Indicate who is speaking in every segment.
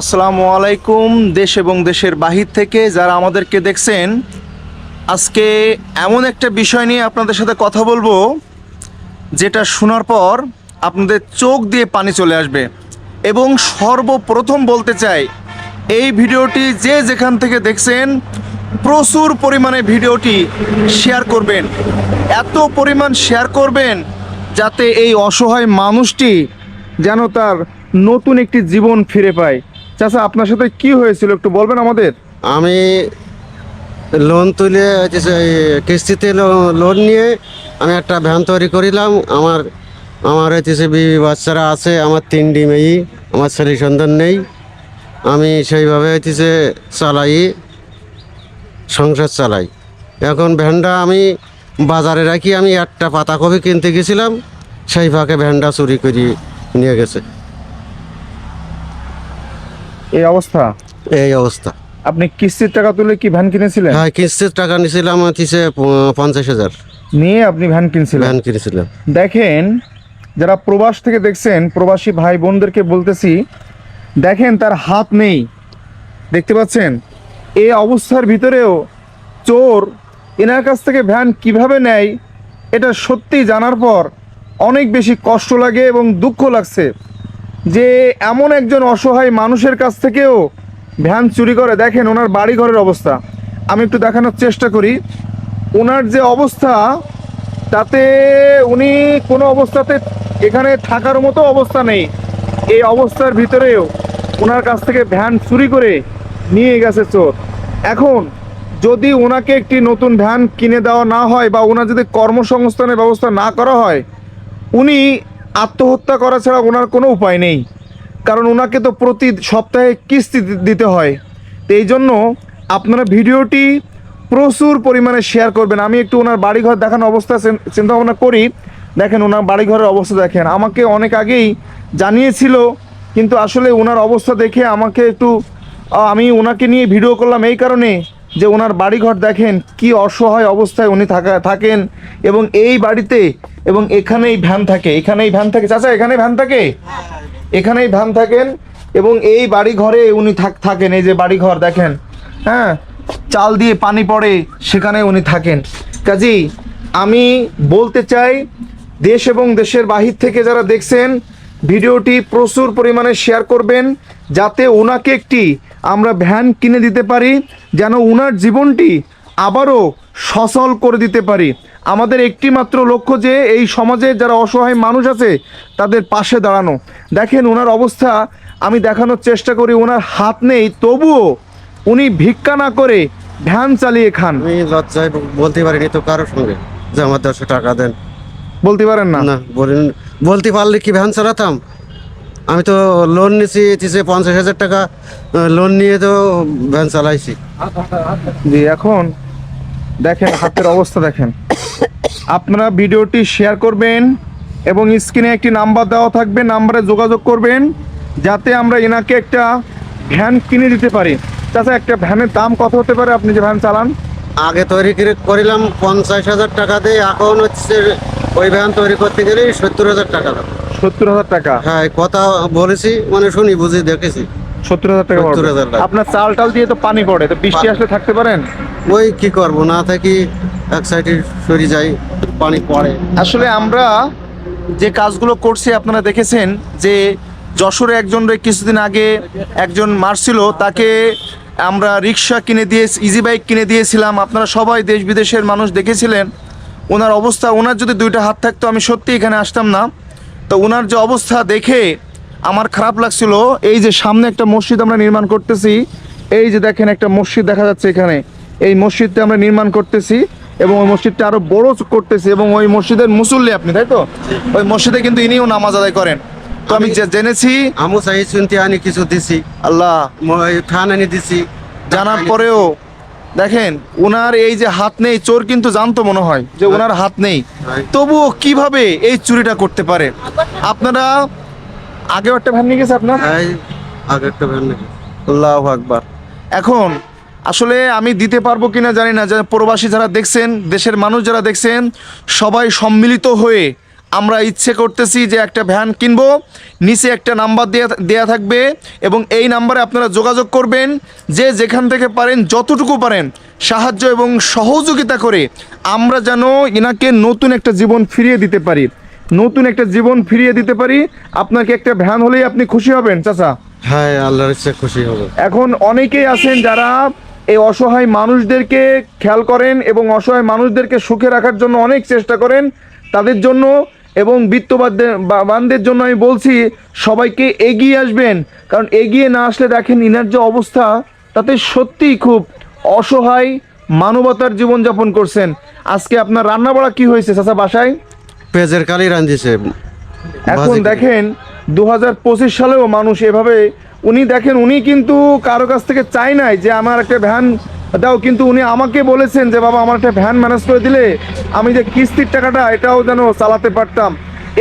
Speaker 1: আসসালামু আলাইকুম, দেশ এবং দেশের বাহির থেকে যারা আমাদেরকে দেখছেন, আজকে এমন একটা বিষয় নিয়ে আপনাদের সাথে কথা বলব, যেটা শোনার পর আপনাদের চোখ দিয়ে পানি চলে আসবে। এবং সর্বপ্রথম বলতে চাই, এই ভিডিওটি যে যেখান থেকে দেখছেন, প্রচুর পরিমাণে ভিডিওটি শেয়ার করবেন। এত পরিমাণ শেয়ার করবেন যাতে এই অসহায় মানুষটি যেন তার নতুন একটি জীবন ফিরে পায়। চাচা, আপনার সাথে কি হয়েছিল একটু বলবেন আমাদের?
Speaker 2: আমি লোন তুলে কিস্তিতে লোন নিয়ে আমি একটা ভ্যান তৈরি করিলাম। আমার আমার হচ্ছে বিবি বাচ্চারা আছে, আমার তিনটি মেয়ে, আমার ছেলে সন্তান নেই। আমি সেইভাবে হচ্ছে চালাই, সংসার চালাই। এখন ভ্যানটা আমি বাজারে রাখি, আমি একটা পাতাকপি কিনতে গেছিলাম, সেই ফাঁকে ভ্যানটা চুরি করে নিয়ে গেছে।
Speaker 1: এই অবস্থা?
Speaker 2: এই অবস্থা।
Speaker 1: আপনি কিস্তির টাকা তুলে কি ভ্যান কিনেছিলেন?
Speaker 2: হ্যাঁ কিস্তির টাকা নিয়েছিলাম হচ্ছে পঞ্চাশ হাজার।
Speaker 1: নিয়ে আপনি ভ্যান কিনছিলেন?
Speaker 2: ভ্যান কিনেছিলাম।
Speaker 1: দেখেন যারা প্রবাস থেকে দেখছেন প্রবাসী ভাই বোনদেরকে বলতেছি দেখেন তার হাত নেই। দেখতে পাচ্ছেন? এই অবস্থার ভিতরেও চোর এনার কাছ থেকে ভ্যান কীভাবে নেয় এটা সত্যি জানার পর অনেক বেশি কষ্ট লাগে এবং দুঃখ লাগছে। যে এমন একজন অসহায় মানুষের কাছ থেকেও ভ্যান চুরি করে, দেখেন ওনার বাড়ি ঘরের অবস্থা। আমি একটু দেখানোর চেষ্টা করি। ওনার যে অবস্থা, তাতে উনি কোনো অবস্থাতে এখানে থাকার মতো অবস্থা নেই। এই অবস্থার ভিতরেও ওনার কাছ থেকে ভ্যান চুরি করে নিয়ে গেছে চোর। এখন যদি ওনাকে একটি নতুন ভ্যান কিনে দেওয়া না হয় বা ওনার যদি কর্মসংস্থানের ব্যবস্থা না করা হয়, উনি আত্মহত্যা করা ছাড়া ওনার কোনো উপায় নেই। কারণ ওনাকে তো প্রতি সপ্তাহে কিস্তি দিতে হয়। তো এই জন্য আপনারা ভিডিওটি প্রচুর পরিমাণে শেয়ার করবেন। আমি একটু ওনার বাড়িঘর দেখানোর অবস্থা চিন- চিন্তা ভাবনা করি। দেখেন ওনার বাড়িঘরের অবস্থা দেখেন। আমাকে অনেক আগেই জানিয়েছিল, কিন্তু আসলে ওনার অবস্থা দেখে আমাকে একটু আমি ওনাকে নিয়ে ভিডিও করলাম এই কারণে। যে ওনার বাড়িঘর দেখেন, কি অসহায় অবস্থায় উনি থাকা, থাকেন এবং এই বাড়িতে এবং এখানেই ভ্যান থাকে। এখানেই ভ্যান থাকে। চাচা, এখানেই ভ্যান থাকে? এখানেই ভ্যান থাকেন এবং এই বাড়ি ঘরে উনি থাক- থাকেন। এই যে বাড়ি ঘর দেখেন হ্যাঁ? চাল দিয়ে পানি পড়ে, সেখানে উনি থাকেন। কাজেই আমি বলতে চাই, দেশ এবং দেশের বাহির থেকে যারা দেখছেন, ভিডিওটি প্রচুর পরিমাণে শেয়ার করবেন, যাতে ওনাকে একটি আমরা ভ্যান কিনে দিতে পারি যেন ওনার জীবনটি আবারও সচল করে দিতে পারি। আমাদের একটি মাত্র লক্ষ্য যে এই সমাজে যারা অসহায় মানুষ আছে তাদের পাশে দাঁড়ানো। দেখেন ওনার অবস্থা আমি দেখানোর চেষ্টা করি ওনার হাত নেই তবুও উনি ভিক্ষা না করে ভ্যান চালিয়ে খান।
Speaker 2: আমি লজ্জায় বলতে পারিনি তো কারোর সঙ্গে যে আমার দশশো টাকা দেন।
Speaker 1: বলতে পারেন না?
Speaker 2: না বলেন বলতে পারলে কি ভ্যান চালাতাম? আমি তো লোন নিয়েছি হচ্ছে পঞ্চাশ হাজার টাকা। লোন নিয়ে তো ভ্যান চালাইছি।
Speaker 1: জি এখন দেখেন হাতের অবস্থা দেখেন। আপনারা ভিডিওটি শেয়ার করবেন এবং স্ক্রিনে একটি নাম্বার দেওয়া থাকবে নাম্বারে যোগাযোগ করবেন যাতে আমরা এনাকে একটা ভ্যান কিনে দিতে পারি। তাছাড়া একটা ভ্যানের দাম কত হতে পারে? আপনি যে ভ্যান চালান।
Speaker 2: আগে তৈরি করে- করিলাম পঞ্চাশ হাজার টাকা দিয়ে এখন হচ্ছে ওই ভ্যান তৈরি করতে গেলে সত্তর হাজার টাকা লাগবে।
Speaker 1: সত্তর হাজার টাকা?
Speaker 2: হ্যাঁ কথা বলেছি মানে শুনি বুঝি দেখেছি।
Speaker 1: সত্তর হাজার টাকা
Speaker 2: 70,000
Speaker 1: পড়বে।
Speaker 2: টাকা।
Speaker 1: আপনার চাল টাল দিয়ে তো পানি পড়ে তো বৃষ্টি আসলে থাকতে পারেন?
Speaker 2: ওই কি করব না থাকি এক সাইডে সরে যাই পানি পড়ে।
Speaker 1: আসলে আমরা যে কাজগুলো করছি আপনারা দেখেছেন যে যশোরে একজন কিছুদিন আগে একজন মারছিল তাকে আমরা রিক্সা কিনে দিয়ে ইজি বাইক কিনে দিয়েছিলাম। আপনারা সবাই দেশ বিদেশের মানুষ দেখেছিলেন। ওনার অবস্থা ওনার যদি দুইটা হাত থাকতো আমি সত্যি এখানে আসতাম না। তো ওনার যে অবস্থা দেখে আমার খারাপ লাগছিল এই যে সামনে একটা মসজিদ আমরা নির্মাণ করতেছি এই যে দেখেন একটা মসজিদ দেখা যাচ্ছে এখানে এই মসজিদটা আমরা নির্মাণ করতেছি এবং ওই মসজিদটা আরও বড় করতেছি এবং ওই মসজিদের মুসল্লি আপনি তাই তো ওই মসজিদে কিন্তু ইনিও নামাজ আদায় করেন তো আমি জেনেছি
Speaker 2: আমু কিছু দিছি
Speaker 1: আল্লাহ
Speaker 2: খান আনি দিছি
Speaker 1: জানার পরেও দেখেন ওনার এই যে হাত নেই চোর কিন্তু জানতো মনে হয় যে ওনার হাত নেই। তবুও কীভাবে এই চুরিটা করতে পারে? আপনারা আগেও একটা ভ্যান নিয়ে গেছে আপনার?
Speaker 2: এই আগে একটা ভ্যান নাকি
Speaker 1: আল্লাহ আকবার। এখন আসলে আমি দিতে পারব কিনা জানি না। যে প্রবাসী যারা দেখছেন দেশের মানুষ যারা দেখছেন সবাই সম্মিলিত হয়ে আমরা ইচ্ছে করতেছি যে একটা ভ্যান কিনবো নিচে একটা নাম্বার দেয়া দেয়া থাকবে এবং এই নাম্বারে আপনারা যোগাযোগ করবেন যে যেখান থেকে পারেন যতটুকু পারেন সাহায্য এবং সহযোগিতা করে আমরা যেন এনাকে নতুন একটা জীবন ফিরিয়ে দিতে পারি। নতুন একটা জীবন ফিরিয়ে দিতে পারি। আপনাকে একটা ভ্যান হলেই আপনি খুশি হবেন চাচা।
Speaker 2: হ্যাঁ আল্লাহর ইচ্ছে খুশি হব।
Speaker 1: এখন অনেকেই আছেন যারা এই অসহায় মানুষদেরকে খেয়াল করেন এবং অসহায় মানুষদেরকে সুখে রাখার জন্য অনেক চেষ্টা করেন। তাদের জন্য এবং বিত্তবানদের জন্য আমি বলছি সবাইকে এগিয়ে আসবেন। কারণ এগিয়ে না আসলে দেখেন ইনার যে অবস্থা তাতে সত্যিই খুব অসহায় মানবতার জীবনযাপন করছেন। আজকে আপনার রান্না বাড়া কি হয়েছে চাচা বাসায়?
Speaker 2: পেঁয়াজের কালি রাঁধিছে।
Speaker 1: এখন দেখেন দু হাজার পঁচিশ সালেও মানুষ এভাবে উনি দেখেন উনি কিন্তু কারও কাছ থেকে চাই নাই যে আমার একটা ভ্যান দাও, কিন্তু উনি আমাকে বলেছেন যে, বাবা, আমার একটা ভ্যান ম্যানেজ করে দিলে আমি যে কিস্তির টাকাটা, এটাও যেন চালাতে পারতাম।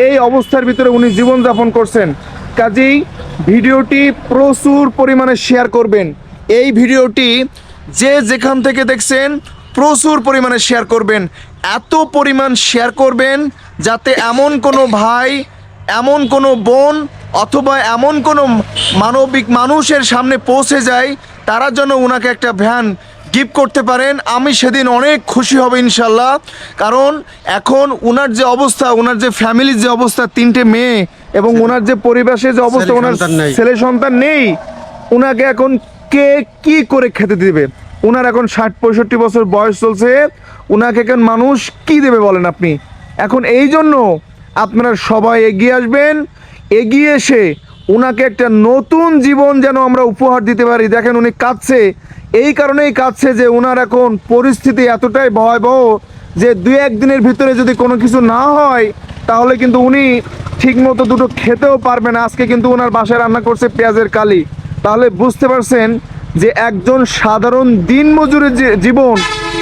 Speaker 1: এই অবস্থার ভিতরে উনি জীবনযাপন করছেন। কাজেই ভিডিওটি প্রচুর পরিমাণে শেয়ার করবেন। এই ভিডিওটি যে যেখান থেকে দেখছেন, প্রচুর পরিমাণে শেয়ার করবেন। এত পরিমাণ শেয়ার করবেন যাতে এমন কোনো ভাই, এমন কোনো বোন অথবা এমন কোনো মানবিক মানুষের সামনে পৌঁছে যায়, তারা যেন ওনাকে একটা ভ্যান গিফট করতে পারেন আমি সেদিন অনেক খুশি হব ইনশাল্লাহ কারণ এখন ওনার যে অবস্থা ওনার যে ফ্যামিলির যে অবস্থা তিনটে মেয়ে এবং ওনার যে পরিবেশের যে অবস্থা ওনার ছেলে সন্তান নেই ওনাকে এখন কে কি করে খেতে দিবে? ওনার এখন ষাট পঁয়ষট্টি বছর বয়স চলছে ওনাকে এখন মানুষ কি দেবে বলেন আপনি? এখন এই জন্য আপনারা সবাই এগিয়ে আসবেন এগিয়ে এসে ওনাকে একটা নতুন জীবন যেন আমরা উপহার দিতে পারি। দেখেন উনি কাঁদছে এই কারণেই কাঁদছে যে ওনার এখন পরিস্থিতি এতটাই ভয়াবহ যে দুই একদিনের ভিতরে যদি কোনো কিছু না হয়, তাহলে কিন্তু উনি ঠিকমতো দুটো খেতেও পারবে না। আজকে কিন্তু ওনার বাসায় রান্না করছে পেঁয়াজের কালি। তাহলে বুঝতে পারছেন যে একজন সাধারণ দিনমজুরের যে জীবন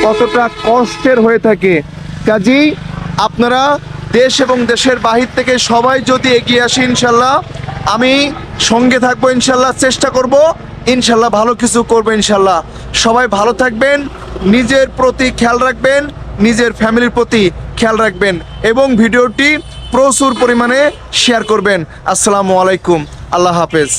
Speaker 1: কতটা কষ্টের হয়ে থাকে। কাজেই আপনারা দেশ এবং দেশের বাহির থেকে সবাই যদি এগিয়ে আসে ইনশাল্লাহ, আমি সঙ্গে থাকব ইনশাল্লাহ, চেষ্টা করব। ইনশাল্লাহ ভালো কিছু করব ইনশাল্লাহ। সবাই ভালো থাকবেন, নিজের প্রতি খেয়াল রাখবেন, নিজের ফ্যামিলির প্রতি খেয়াল রাখবেন এবং ভিডিওটি প্রচুর পরিমাণে শেয়ার করবেন। আসসালামু আলাইকুম, আল্লাহ হাফেজ।